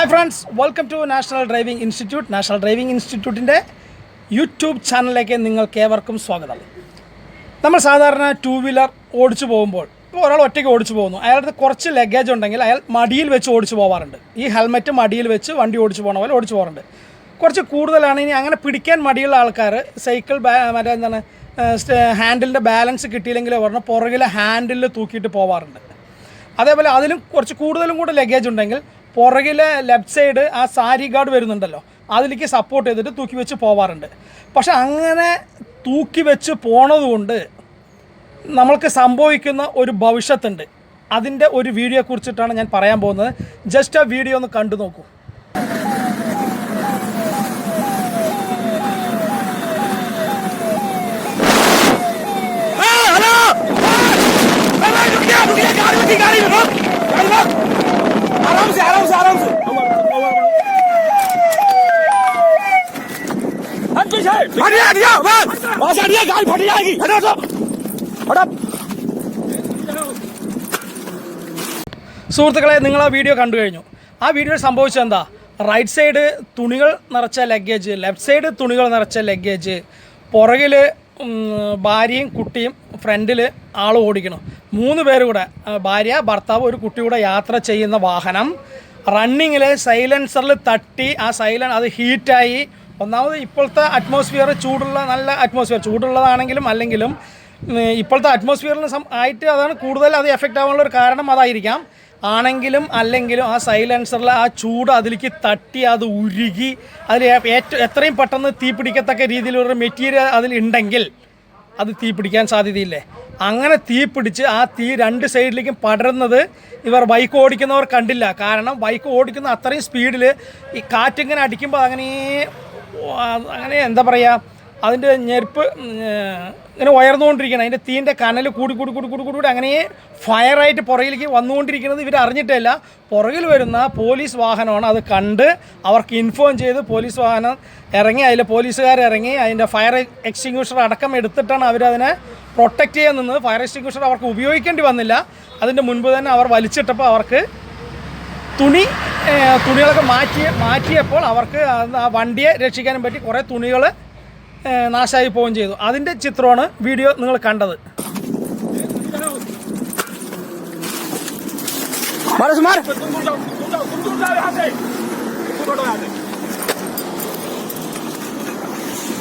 Hi friends welcome to national driving institute national driving ഇൻസ്റ്റിറ്റ്യൂട്ടിന്റെ YouTube ചാനലിലേക്ക് നിങ്ങൾക്ക് ഏവർക്കും സ്വാഗതം. നമ്മൾ സാധാരണ ടു വീലർ ഓടിച്ചു പോകുമ്പോൾ ഇപ്പോൾ ഒരാൾ ഒറ്റയ്ക്ക് ഓടിച്ചു പോകുന്നു. അയാളുടെ കുറച്ച് ലഗേജ് ഉണ്ടെങ്കിൽ അയാൾ മടിയിൽ വെച്ച് ഓടിച്ചു പോകാറുണ്ട് ഈ ഹെൽമെറ്റ് മടിയിൽ വെച്ച് വണ്ടി ഓടിച്ചു പോകുന്ന പോലെ ഓടിച്ചു പോകാറുണ്ട് കുറച്ച് കൂടുതലാണ് ഇനി അങ്ങനെ പിടിക്കാൻ മടിയുള്ള ആൾക്കാർ സൈക്കിൾ മറ്റേ എന്താണ് ഹാൻഡിലിന്റെ ബാലൻസ് കിട്ടിയില്ലെങ്കിൽ പറഞ്ഞാൽ പുറകിലെ ഹാൻഡിൽ തൂക്കിയിട്ട് പോവാറുണ്ട്. അതേപോലെ അതിലും കുറച്ച് കൂടുതലും കൂടെ ലഗേജ് ഉണ്ടെങ്കിൽ പുറകിലെ ലെഫ്റ്റ് സൈഡ് ആ സാരി ഗാർഡ് വരുന്നുണ്ടല്ലോ. അതിലേക്ക് സപ്പോർട്ട് ചെയ്തിട്ട് തൂക്കി വെച്ച് പോവാറുണ്ട്. പക്ഷെ അങ്ങനെ തൂക്കി വെച്ച് പോണതുകൊണ്ട് നമ്മൾക്ക് സംഭവിക്കുന്ന ഒരു ഭവിഷ്യത്തുണ്ട്. അതിന്റെ ഒരു വീഡിയോ കുറിച്ചിട്ടാണ് ഞാൻ പറയാൻ പോകുന്നത്. ജസ്റ്റ് ആ വീഡിയോ ഒന്ന് കണ്ടു നോക്കൂ. बस बस हटिया गाड़ी फट जाएगी हटो हटो हटो സുഹൃത്തുക്കളെ നിങ്ങൾ ആ വീഡിയോ കണ്ടു കഴിഞ്ഞു ആ വീഡിയോയിൽ സംഭവിച്ചത് എന്താ റൈറ്റ് സൈഡ് തുണികൾ നിറച്ച ലഗേജ് ലെഫ്റ്റ് സൈഡ് തുണികൾ നിറച്ച ലഗേജ് പുറകിൽ ഭാര്യയും കുട്ടിയും ഫ്രണ്ടിൽ ആൾ ഓടിക്കണം മൂന്ന് പേര് കൂടെ ആ, ഭാര്യ ഭർത്താവ് ഒരു കുട്ടി കൂടെ യാത്ര ചെയ്യുന്ന വാഹനം റണ്ണിങ്ങിൽ സൈലൻസറിൽ തട്ടി ആ സൈലൻ അത് ഹീറ്റായി ഒന്നാമത് ഇപ്പോഴത്തെ അറ്റ്മോസ്ഫിയർ ചൂടുള്ള നല്ല അറ്റ്മോസ്ഫിയർ ചൂടുള്ളതാണെങ്കിലും അല്ലെങ്കിലും ഇപ്പോഴത്തെ അറ്റ്മോസ്ഫിയറിന് ആയിട്ട് അതാണ് കൂടുതൽ അത് എഫക്റ്റ് ആവാനുള്ള ഒരു കാരണം അതായിരിക്കാം. ആണെങ്കിലും അല്ലെങ്കിലും ആ സൈലൻസറിൽ ആ ചൂട് അതിലേക്ക് തട്ടി അത് ഉരുകി അതിൽ ഏറ്റവും എത്രയും പെട്ടെന്ന് തീ പിടിക്കത്തക്ക രീതിയിലൊരു മെറ്റീരിയൽ അതിൽ ഉണ്ടെങ്കിൽ അത് തീ പിടിക്കാൻ സാധ്യതയില്ലേ? അങ്ങനെ തീ പിടിച്ച് ആ തീ രണ്ട് സൈഡിലേക്കും പടരുന്നത് ഇവർ ബൈക്ക് ഓടിക്കുന്നവർ കണ്ടില്ല. കാരണം ബൈക്ക് ഓടിക്കുന്ന അത്രയും സ്പീഡിൽ ഈ കാറ്റിങ്ങനെ അടിക്കുമ്പോൾ അങ്ങനെ അങ്ങനെ എന്താ പറയുക അതിന്റെ ഞെരുപ്പ് ഇങ്ങനെ ഉയർന്നുകൊണ്ടിരിക്കണം അതിന്റെ തീന്റെ കനൽ കൂടി കൂടി കൂടി കൂടി കൂടി കൂടി അങ്ങനെ ഫയറായിട്ട് പുറകിലേക്ക് വന്നുകൊണ്ടിരിക്കുന്നത് ഇവർ അറിഞ്ഞിട്ടില്ല പുറകിൽ വരുന്ന പോലീസ് വാഹനമാണ് അത് കണ്ട് അവർക്ക് ഇൻഫോം ചെയ്ത് പോലീസ് വാഹനം ഇറങ്ങി അതിൽ പോലീസുകാർ ഇറങ്ങി അതിന്റെ ഫയർ എക്സ്റ്റിങ്യൂഷർ അടക്കം എടുത്തിട്ടാണ് അവരതിനെ പ്രൊട്ടക്റ്റ് ചെയ്യാൻ നിന്നത്. ഫയർ എക്സ്റ്റിങ്യൂഷർ അവർക്ക് ഉപയോഗിക്കേണ്ടി വന്നില്ല. അതിന്റെ മുൻപ് തന്നെ അവർ വലിച്ചിട്ടപ്പോൾ അവർക്ക് തുണി ഏഹ്, തുണികളൊക്കെ മാറ്റി മാറ്റിയപ്പോൾ അവർക്ക് അത് ആ വണ്ടിയെ രക്ഷിക്കാനും പറ്റി കുറേ തുണികൾ നാശമായി പോവുകയും ചെയ്തു അതിൻ്റെ ചിത്രമാണ് വീഡിയോ നിങ്ങൾ കണ്ടത് मारो से मार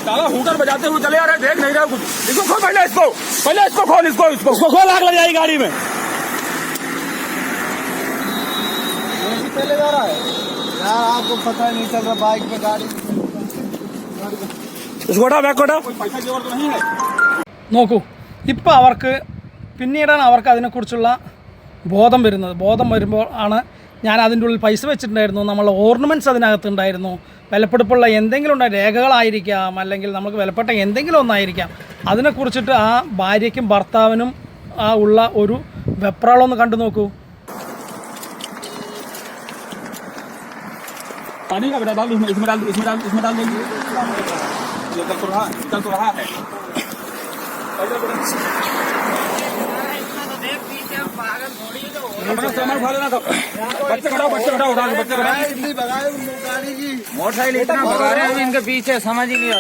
साला हूटर बजाते हुए चले आ रहे देख नहीं रहे कुछ इसको खोल पहले इसको पहले इसको खोल इसको इसको इसको खोल आग लग जाएगी गाड़ी में पहले जा रहा है यार आपको पता नहीं चल रहा बाइक पे गाड़ी इसको हटा बैक को हटा कोई पैसा की तो नहीं है നോക്കൂ ഇപ്പോൾ അവർക്ക് പിന്നീടാണ് അവർക്ക് അതിനെക്കുറിച്ചുള്ള ബോധം വരുന്നത് ബോധം വരുമ്പോൾ ആണ് ഞാൻ അതിൻ്റെ ഉള്ളിൽ പൈസ വെച്ചിട്ടുണ്ടായിരുന്നു നമ്മൾ ഓർണമെൻറ്റ്സ് അതിനകത്തുണ്ടായിരുന്നു വിലപ്പെടുപ്പുള്ള എന്തെങ്കിലും ഉണ്ടായി രേഖകളായിരിക്കാം അല്ലെങ്കിൽ നമുക്ക് വിലപ്പെട്ട എന്തെങ്കിലും ഒന്നായിരിക്കാം അതിനെക്കുറിച്ചിട്ട് ആ ഭാര്യയ്ക്കും ഭർത്താവിനും ആ ഉള്ള ഒരു വെപ്രാളം ഒന്ന് കണ്ടു നോക്കൂ पानी का बेटा डाल दो, इसमें इसमें डाल दो, इसमें डाल इसमें डाल देंगे ये चल तो रहा चल तो रहा है अपना सामान उठा लेना सब बच्चे खड़ाओ बच्चे खड़ाओ उठा लो बच्चे खड़ाओ इतनी भगाए गाड़ी की मोटरसाइकिल इतना भगा रहे हैं इनके पीछे समझ ही नहीं आ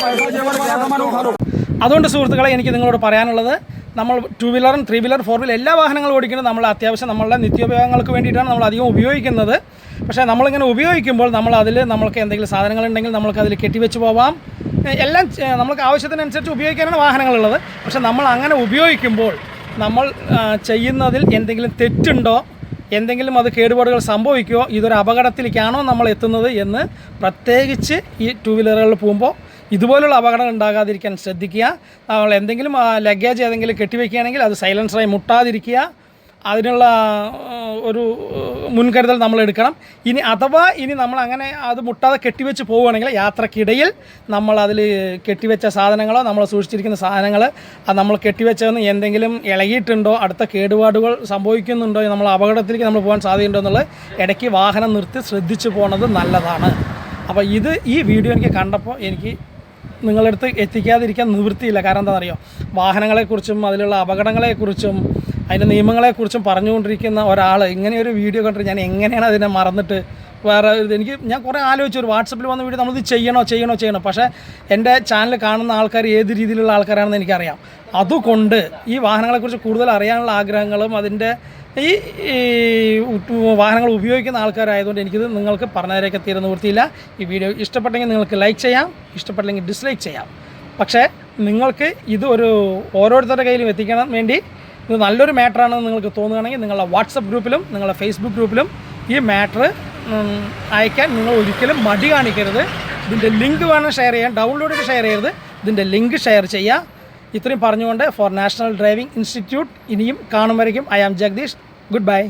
पैसा जेवर वाला सामान उठा लो അതുകൊണ്ട് സുഹൃത്തുക്കളെ എനിക്ക് നിങ്ങളോട് പറയാനുള്ളത് നമ്മൾ ടു വീലറും ത്രീ വീലർ ഫോർ വീലർ എല്ലാ വാഹനങ്ങളും ഓടിക്കുന്നത് നമ്മൾ അത്യാവശ്യം നമ്മളുടെ നിത്യോപയോഗങ്ങൾക്ക് വേണ്ടിയിട്ടാണ് നമ്മൾ അധികം ഉപയോഗിക്കുന്നത് പക്ഷേ നമ്മളിങ്ങനെ ഉപയോഗിക്കുമ്പോൾ നമ്മൾ അതിൽ നമ്മൾക്ക് എന്തെങ്കിലും സാധനങ്ങളുണ്ടെങ്കിൽ നമ്മൾക്ക് അതിൽ കെട്ടിവെച്ച് പോവാം. എല്ലാം നമുക്ക് ആവശ്യത്തിനനുസരിച്ച് ഉപയോഗിക്കാനാണ് വാഹനങ്ങളുള്ളത്. പക്ഷേ നമ്മൾ അങ്ങനെ ഉപയോഗിക്കുമ്പോൾ നമ്മൾ ചെയ്യുന്നതിൽ എന്തെങ്കിലും തെറ്റുണ്ടോ? എന്തെങ്കിലും അത് കേടുപാടുകൾ സംഭവിക്കുമോ ഇതൊരു അപകടത്തിലേക്കാണോ നമ്മൾ എത്തുന്നത് എന്ന് പ്രത്യേകിച്ച് ഈ ടു വീലറുകളിൽ പോകുമ്പോൾ ഇതുപോലുള്ള അപകടം ഉണ്ടാകാതിരിക്കാൻ ശ്രദ്ധിക്കുക. നമ്മൾ എന്തെങ്കിലും ലഗേജ് ഏതെങ്കിലും കെട്ടിവെക്കുകയാണെങ്കിൽ അത് സൈലൻസറായി മുട്ടാതിരിക്കുക. അതിനുള്ള ഒരു മുൻകരുതൽ നമ്മൾ എടുക്കണം. ഇനി അഥവാ ഇനി നമ്മൾ അങ്ങനെ അത് മുട്ടാതെ കെട്ടിവെച്ച് പോവുകയാണെങ്കിൽ യാത്രക്കിടയിൽ നമ്മൾ അതിൽ കെട്ടിവെച്ച സാധനങ്ങളോ നമ്മൾ സൂക്ഷിച്ചിരിക്കുന്ന സാധനങ്ങൾ അത് നമ്മൾ കെട്ടിവെച്ചതെന്ന് എന്തെങ്കിലും ഇളകിയിട്ടുണ്ടോ അടുത്ത കേടുപാടുകൾ സംഭവിക്കുന്നുണ്ടോ നമ്മൾ അപകടത്തിലേക്ക് നമ്മൾ പോകാൻ സാധ്യതയുണ്ടോ എന്നുള്ളത് ഇടയ്ക്ക് വാഹനം നിർത്തി ശ്രദ്ധിച്ചു പോകുന്നത് നല്ലതാണ്. അപ്പോൾ ഇത് ഈ വീഡിയോ എനിക്ക് കണ്ടപ്പോൾ എനിക്ക് നിങ്ങളടുത്ത് എത്തിക്കാതിരിക്കാൻ നിവൃത്തിയില്ല. കാരണം എന്താണെന്നറിയോ? വാഹനങ്ങളെക്കുറിച്ചും അതിലുള്ള അപകടങ്ങളെക്കുറിച്ചും അതിന്റെ നിയമങ്ങളെക്കുറിച്ചും പറഞ്ഞുകൊണ്ടിരിക്കുന്ന ഒരാൾ ഇങ്ങനെ ഒരു വീഡിയോ കണ്ടിട്ട് ഞാൻ എങ്ങനെയാണ് അതിനെ മറന്നിട്ട് വേറെ എനിക്ക് ഞാൻ കുറേ ആലോചിച്ചു ഒരു വാട്സപ്പിൽ വന്ന വീഡിയോ നമ്മളിത് ചെയ്യണോ ചെയ്യണോ ചെയ്യണോ. പക്ഷേ എന്റെ ചാനൽ കാണുന്ന ആൾക്കാർ ഏത് രീതിയിലുള്ള ആൾക്കാരാണെന്ന് എനിക്കറിയാം. അതുകൊണ്ട് ഈ വാഹനങ്ങളെക്കുറിച്ച് കൂടുതൽ അറിയാനുള്ള ആഗ്രഹങ്ങളും അതിന്റെ ഈ വാഹനങ്ങൾ ഉപയോഗിക്കുന്ന ആൾക്കാരായതുകൊണ്ട് എനിക്കിത് നിങ്ങൾക്ക് പറഞ്ഞതിലേക്ക് തീരുന്ന വൃത്തിയില്ല ഈ വീഡിയോ ഇഷ്ടപ്പെട്ടെങ്കിൽ നിങ്ങൾക്ക് ലൈക്ക് ചെയ്യാം ഇഷ്ടപ്പെട്ടില്ലെങ്കിൽ ഡിസ്ലൈക്ക് ചെയ്യാം. പക്ഷേ നിങ്ങൾക്ക് ഇത് ഒരു ഓരോരുത്തരുടെ കയ്യിലും എത്തിക്കണം വേണ്ടി ഇത് നല്ലൊരു മാറ്ററാണെന്ന് നിങ്ങൾക്ക് തോന്നുകയാണെങ്കിൽ നിങ്ങളുടെ വാട്സപ്പ് ഗ്രൂപ്പിലും നിങ്ങളുടെ ഫേസ്ബുക്ക് ഗ്രൂപ്പിലും ഈ മാറ്റർ അയക്കാൻ നിങ്ങൾ ഒരിക്കലും മടി കാണിക്കരുത്. ഇതിന്റെ ലിങ്ക് വേണം ഷെയർ ചെയ്യാൻ. ഡൗൺലോഡ് ചെയ്ത് ഷെയർ ചെയ്യരുത്. ഇതിന്റെ ലിങ്ക് ഷെയർ ചെയ്യുക. ഇത്രയും പറഞ്ഞുകൊണ്ട് ഫോർ നാഷണൽ ഡ്രൈവിംഗ് ഇൻസ്റ്റിറ്റ്യൂട്ട് ഇനിയും കാണും വരയ്ക്കും I am Jagadish. Good bye.